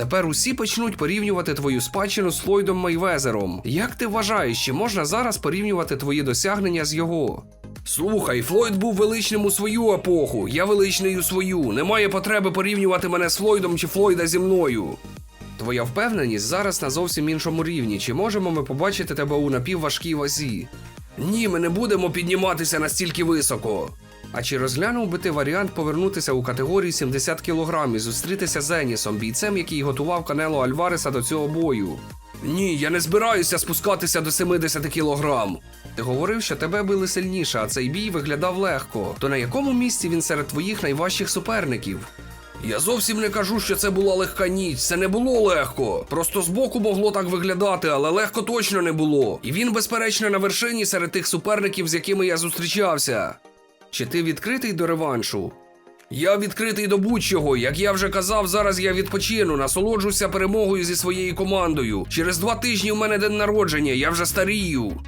Тепер усі почнуть порівнювати твою спадщину з Флойдом Мейвезером. Як ти вважаєш, чи можна зараз порівнювати твої досягнення з його? Слухай, Флойд був величним у свою епоху, я величний у свою. Немає потреби порівнювати мене з Флойдом чи Флойда зі мною. Твоя впевненість зараз на зовсім іншому рівні. Чи можемо ми побачити тебе у напівважкій вазі? Ні, ми не будемо підніматися настільки високо. А чи розглянув би ти варіант повернутися у категорії 70 кг і зустрітися з Енісом, бійцем, який готував Канело Альвареса до цього бою? Ні, я не збираюся спускатися до 70 кілограм. Ти говорив, що тебе били сильніше, а цей бій виглядав легко. То на якому місці він серед твоїх найважчих суперників? Я зовсім не кажу, що це була легка ніч. Це не було легко. Просто збоку могло так виглядати, але легко точно не було. І він, безперечно, на вершині серед тих суперників, з якими я зустрічався. Чи ти відкритий до реваншу? Я відкритий до будь-чого. Як я вже казав, зараз я відпочину, насолоджуся перемогою зі своєю командою. Через два тижні у мене день народження, я вже старію.